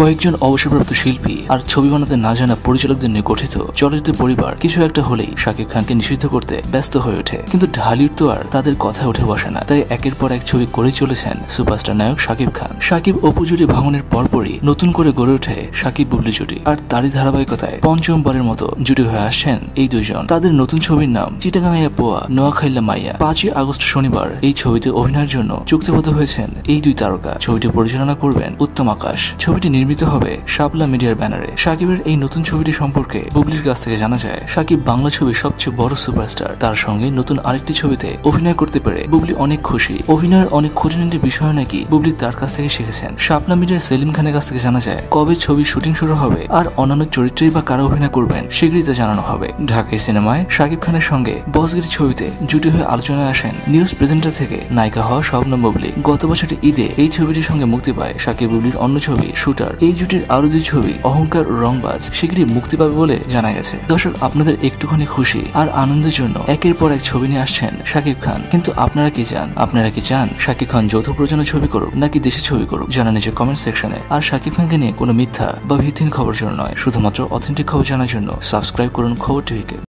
কয়েকজন অবসরপ্রাপ্ত শিল্পী আর ছবি বানাতে না জানা পরিচালকদের নিয়ে গঠিত চলচ্চিত্র পরিবার কিছু একটা হলেই শাকিব খানকে নিষিদ্ধ করতে ব্যস্ত হয়ে ওঠে। কিন্তু ঢালিউড তো আর তাদের কথা উঠে বসে না। তাই একের পর এক ছবি করে চলেছেন সুপারস্টার নায়ক শাকিব খান। শাকিব অপু জুটি ভাঙনের পরপরই নতুন করে গড়ে ওঠে শাকিব বুবলি জুটি। আর তারই ধারাবাহিকতায় পঞ্চমবারের মতো জুটি হয়ে আসছেন এই দুজন তাদের নতুন ছবির নাম চিটাগাঙ্গাইয়া পোয়া, নোয়াখাইল্লা মাইয়া। পাঁচই আগস্ট শনিবার এই ছবিতে অভিনয়ের জন্য চুক্তিবদ্ধ হয়েছেন এই দুই তারকা। ছবিটি পরিচালনা করবেন উত্তম আকাশ। ছবিটি নির্মিত হবে শাপলা মিডিয়ার ব্যানারে। সাকিবের এই নতুন ছবিটি সম্পর্কে বুবলির কাছ থেকে জানা যায়, সাকিব বাংলা ছবির সবচেয়ে বড় সুপারস্টার। তার সঙ্গে নতুন আরেকটি ছবিতে অভিনয় করতে পেরে বুবলি অনেক খুশি। অভিনয়ের অনেক খুঁটিনাটি বিষয় নাকি বুবলি তার কাছ থেকে শিখেছেন। শাপলা মিডিয়ার সেলিম খানের কাছ থেকে জানা যায়, কবে ছবির শুটিং শুরু হবে আর অন্যান্য চরিত্রেই বা কারা অভিনয় করবেন শীঘ্রই তা জানানো হবে। ঢাকাই সিনেমায় শাকিব খানের সঙ্গে বসগিরি ছবিতে জুটি হয়ে আলোচনায় আসেন নিউজ প্রেজেন্টার থেকে নায়িকা হওয়া স্বপ্ন বুবলি। গত বছরের ঈদে এই ছবিটির সঙ্গে মুক্তি পায় শাকিব বুবলির অন্য ছবি, শুটার। এই জুটির আরও দুই ছবি, অহংকার রংবাজ শীঘ্রই মুক্তি পাবে বলে জানা গেছে। দর্শক, আপনাদের একটুখানি খুশি আর আনন্দের জন্য একের পর এক ছবি নিয়ে আসছেন শাকিব খান। কিন্তু আপনারা কি চান? আপনারা কি চান শাকিব খান যৌথ প্রযোজনা ছবি করুক নাকি দেশে ছবি করুক? জানা নিজের কমেন্ট সেকশনে আর শাকিব খানকে নিয়ে কোনো মিথ্যা বা ভিত্তিহীন খবর জন্য নয়। শুধুমাত্র অথেন্টিক খবর জানার জন্য সাবস্ক্রাইব করুন খবর টিভিকে।